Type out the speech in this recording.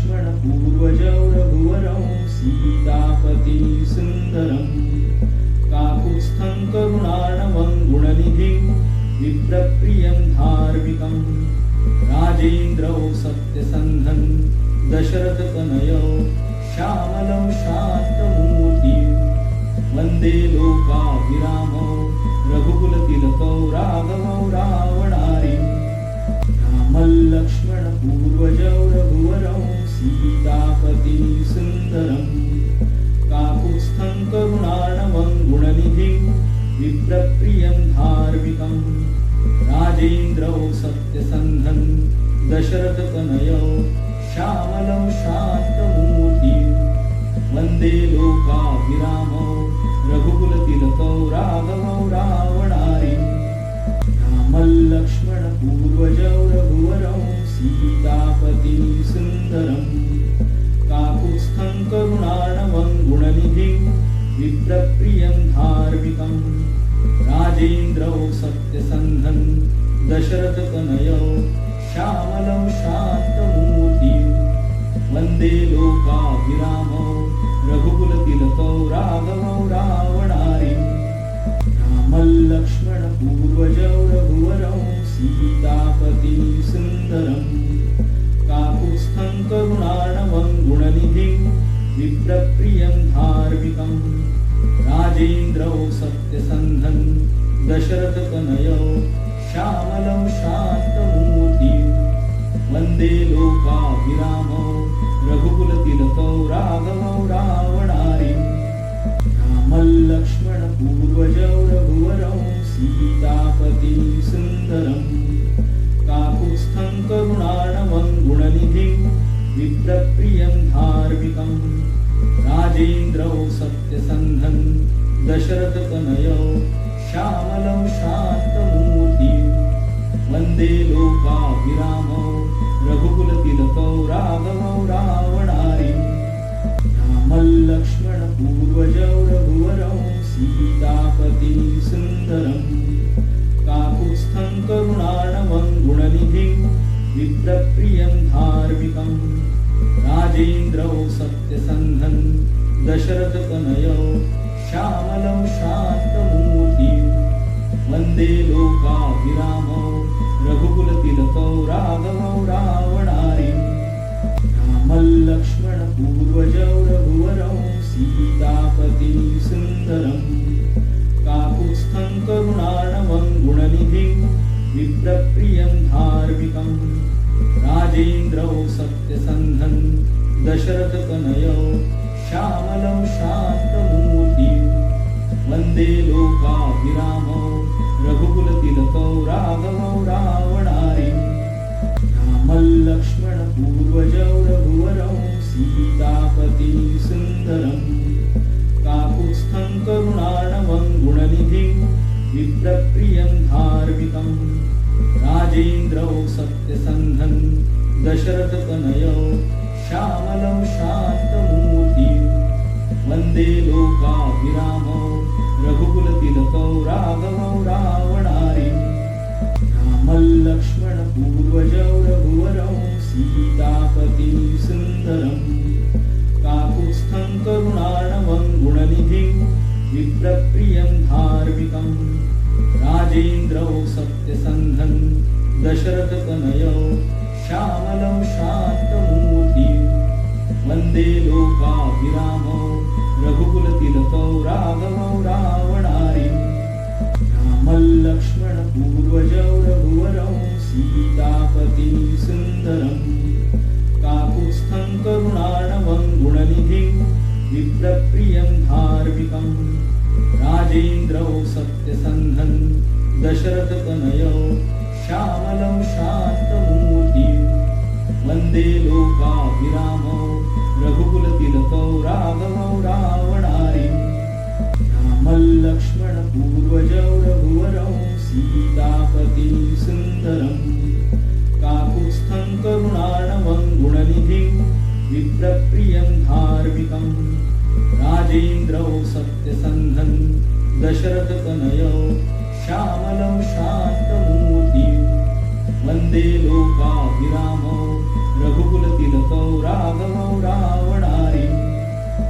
लक्ष्मणपूर्वजौ रघुवरौ सीतापति सुन्दरम् काकुत्स्थं करुणार्णवं गुणनिधिं विप्रप्रियं धार्मिकम् राजेन्द्रौ सत्यसन्धं दशरथतनयौ श्यामलं शान्तमूर्तिं वन्दे लोकाभिरामौ रघुकुलतिलकौ राघवौ राम विप्रप्रियं धार्मिकम् राजेन्द्रौ सत्यसन्धन् दशरथतनयौ श्यामलौ शान्तमूर्तिं। वन्दे लोकाभिरामौ रघुकुलतिलकौ राघवौ रावणारिम् रामल्लक्ष्मणपूर्वजौ रघुवरौ सीतापति सुन्दरम् काकुत्स्थं करुणाणवं गुणनिधिं। विप्रप्रियं धार्मिकम्। राजेन्द्रौ सत्यसन्धन् दशरथतनयौ श्यामलं शान्तमूर्तिं दशरथतनयौ श्यामलं शान्तमूर्तिं। वन्दे लोकाभिरामौ रघुकुलतिलकौ राघवौ रावणारिं रामल्लक्ष्मणपूर्वजौ रघुवरौ सीतापति सुन्दरम् काकुत्स्थं करुणाणवं गुणनिधिं विप्रप्रियं धार्मिकम् राजेन्द्रौ सत्यसन्धन् दशरथतनयौ श्यामलं शान्तमूर्ति। वन्दे लोकाभिरामौ रघुकुलतिलकौ राघवौ रावणारि। रामल्लक्ष्मणपूर्वजौ रघुवरौ सीतापति सुन्दरम्। काकुत्स्थं करुणाणवं गुणनिधिं विप्रप्रियं धार्मिकम्। राजेन्द्रौ सत्यसन्धन् दशरथतनयौ श्यामलं शान्तमूर्तिम् वन्दे लोकाभिरामौ रघुकुलतिलकौ राघवौ रावणारिम् रामल्लक्ष्मणपूर्वजौ रघुवरौ सीतापति सुन्दरम्। काकुत्स्थं करुणार्णवं गुणनिधिं विप्रप्रियं धार्मिकम्। राजेन्द्रौ सत्यसन्धं दशरथतनयौ श्यामलं शान्तमूर्तिं वन्दे लोकाभिरामौ रघुकुलतिलकौ राघवौ रावणारिम् रामल्लक्ष्मणपूर्वजौ रघुवरौ सीतापति सुन्दरं काकुत्स्थं करुणाणवं गुणनिधिं विप्रप्रियं धार्मिकं राजेन्द्रौ सत्यसन्धं दशरथतनयौ श्यामलं शान्तमूर्तिं। वन्दे लोकाभिरामौ रघुकुलतिलकौ राघवौ दशरथतनयौ श्यामलं शान्तमूर्ति। वन्दे लोकाभिरामौ रघुकुलतिलकौ राघवौ रावणारिम् रामल्लक्ष्मणपूर्वजौ रघुवरौ सीतापति सुन्दरम्। काकुत्स्थं करुणाणवं गुणनिधिं विप्रप्रियं धार्मिकम्। राजेन्द्रौ सत्यसन्धन् दशरथतनयौ लोकाभिरामौ रघुकुलतिलकौ राघवौ रावणारिम् रामल्लक्ष्मणपूर्वजौ रघुवरौ सीतापति सुन्दरम्। काकुत्स्थं करुणार्णवं गुणनिधिं विप्रप्रियं धार्मिकम्। राजेन्द्रौ सत्यसन्धन् दशरथतनयौ श्यामलं शान्तमूर्तिं वन्दे लोकाभिरामौ रघुकुल तिलकौ राघवौ राम।